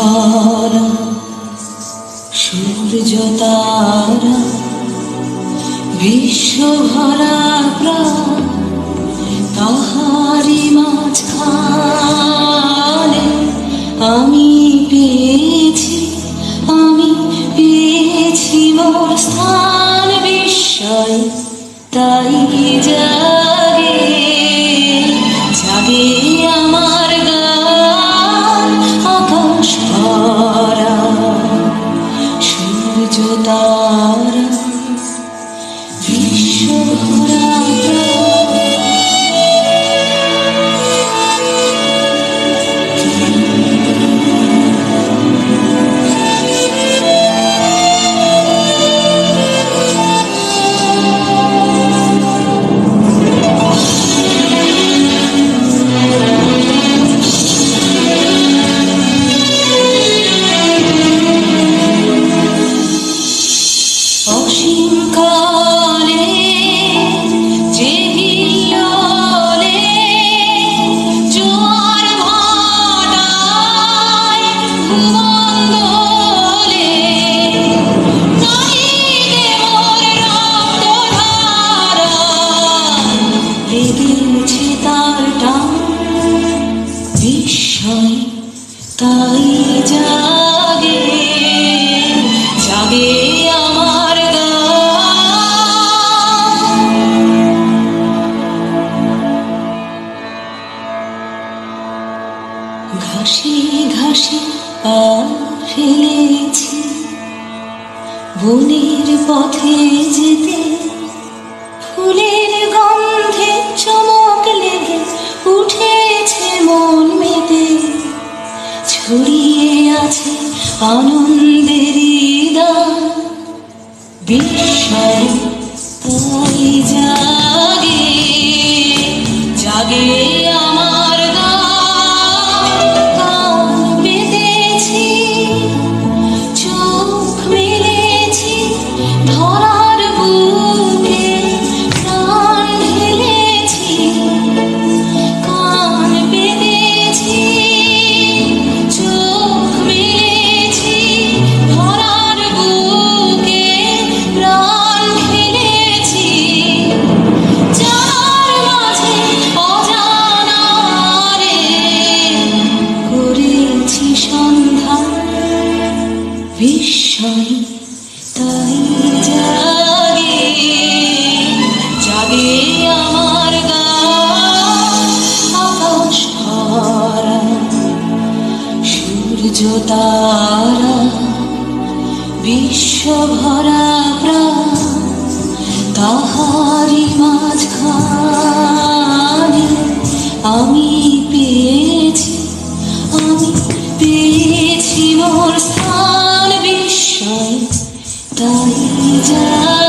তারা, সূর্য তারা, বিশ্বভরা প্রাণ তাহারি মাঝখানে আমি পেয়েছি আমি পেয়েছি মোর স্থান বিস্ময়। তাই যা ঘাসে ঘাসে পা ফেলেছি। বনের পথে যেতে ফুলের গন্ধে চমক লেগে উঠেছে মন মেতে। ছড়িয়ে আছে আনন্দের বিস্ময় তাই জাগে mejora তারা বিশ্বভরা প্রাণ তাহারি মাঝখানে আমি পেয়েছি আমি পেয়েছি মোর স্থান বিস্ময় তাই জাগে